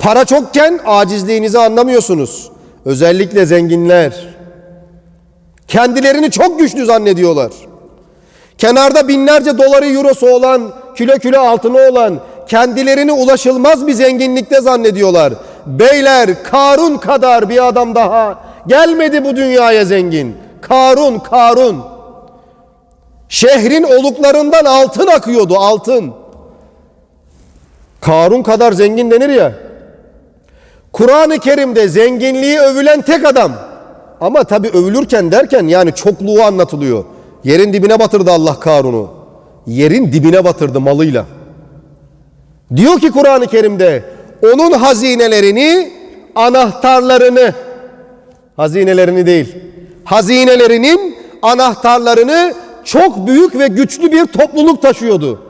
Para çokken acizliğinizi anlamıyorsunuz. Özellikle zenginler. Kendilerini çok güçlü zannediyorlar. Kenarda binlerce doları eurosu olan, kilo kilo altını olan, kendilerini ulaşılmaz bir zenginlikte zannediyorlar. Beyler Karun kadar bir adam daha gelmedi bu dünyaya zengin. Karun, Karun. Şehrin oluklarından altın akıyordu, altın. Karun kadar zengin denir ya. Kur'an-ı Kerim'de zenginliği övülen tek adam. Ama tabi övülürken derken yani çokluğu anlatılıyor. Yerin dibine batırdı Allah Karun'u. Yerin dibine batırdı malıyla. Diyor ki Kur'an-ı Kerim'de onun hazinelerini, anahtarlarını, hazinelerini değil, hazinelerinin anahtarlarını çok büyük ve güçlü bir topluluk taşıyordu.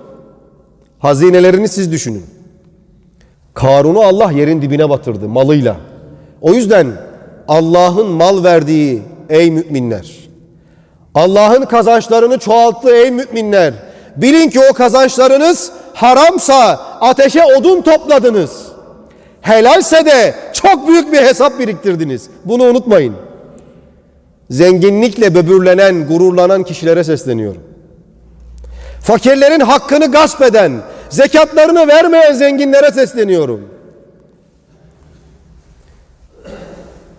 Hazinelerini siz düşünün. Karun'u Allah yerin dibine batırdı malıyla. O yüzden Allah'ın mal verdiği ey müminler. Allah'ın kazançlarını çoğalttığı ey müminler. Bilin ki o kazançlarınız haramsa ateşe odun topladınız. Helalse de çok büyük bir hesap biriktirdiniz. Bunu unutmayın. Zenginlikle böbürlenen, gururlanan kişilere sesleniyorum. Fakirlerin hakkını gasp eden, zekatlarını vermeyen zenginlere sesleniyorum.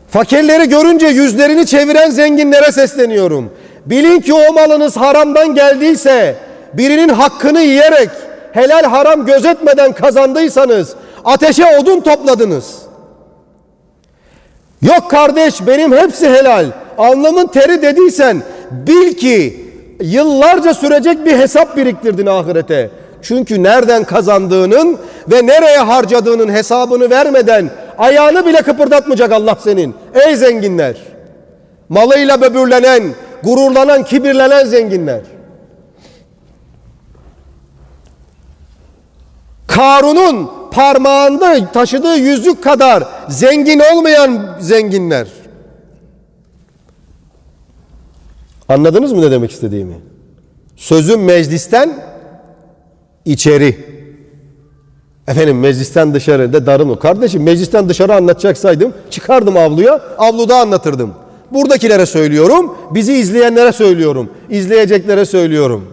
Fakirleri görünce yüzlerini çeviren zenginlere sesleniyorum. Bilin ki o malınız haramdan geldiyse, birinin hakkını yiyerek, helal haram gözetmeden kazandıysanız, ateşe odun topladınız. Yok kardeş benim hepsi helal, alnımın teri dediysen, bil ki yıllarca sürecek bir hesap biriktirdin ahirete. Çünkü nereden kazandığının ve nereye harcadığının hesabını vermeden ayağını bile kıpırdatmayacak Allah senin. Ey zenginler! Malıyla böbürlenen, gururlanan, kibirlenen zenginler. Karun'un parmağında taşıdığı yüzük kadar zengin olmayan zenginler. Anladınız mı ne demek istediğimi? Sözüm meclisten içeri. Efendim meclisten dışarı de darın o. Kardeşim meclisten dışarı anlatacaksaydım çıkardım avluya, avluda anlatırdım. Buradakilere söylüyorum, bizi izleyenlere söylüyorum, izleyeceklere söylüyorum.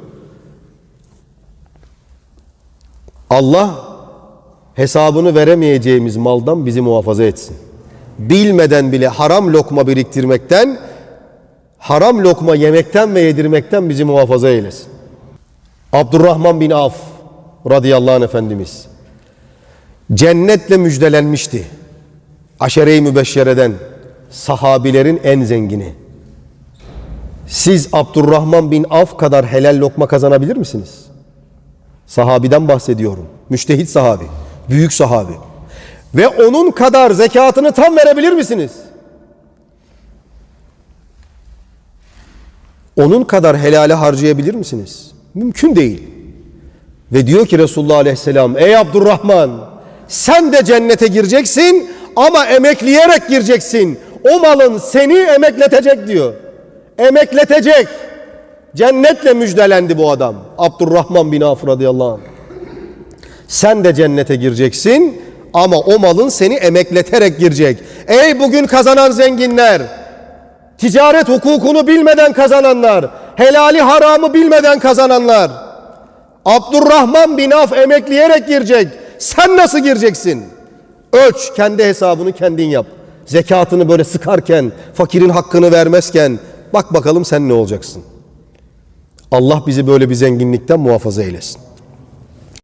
Allah hesabını veremeyeceğimiz maldan bizi muhafaza etsin. Bilmeden bile haram lokma biriktirmekten, haram lokma yemekten ve yedirmekten bizi muhafaza eylesin. Abdurrahman bin Af radıyallahu anh Efendimiz cennetle müjdelenmişti. Aşere-i mübeşşereden sahabilerin en zengini. Siz Abdurrahman bin Af kadar helal lokma kazanabilir misiniz? Sahabiden bahsediyorum. Müştehit sahabi, büyük sahabi. Ve onun kadar zekatını tam verebilir misiniz? Onun kadar helale harcayabilir misiniz? Mümkün değil. Ve diyor ki Resulullah Aleyhisselam, ey Abdurrahman sen de cennete gireceksin ama emekleyerek gireceksin. O malın seni emekletecek diyor. Emekletecek. Cennetle müjdelendi bu adam. Abdurrahman bin Af radıyallahu anh. Sen de cennete gireceksin ama o malın seni emekleterek girecek. Ey bugün kazanan zenginler, ticaret hukukunu bilmeden kazananlar, helali haramı bilmeden kazananlar. Abdurrahman bin Af emekleyerek girecek. Sen nasıl gireceksin? Ölç, kendi hesabını kendin yap. Zekatını böyle sıkarken, fakirin hakkını vermezken bak bakalım sen ne olacaksın. Allah bizi böyle bir zenginlikten muhafaza eylesin.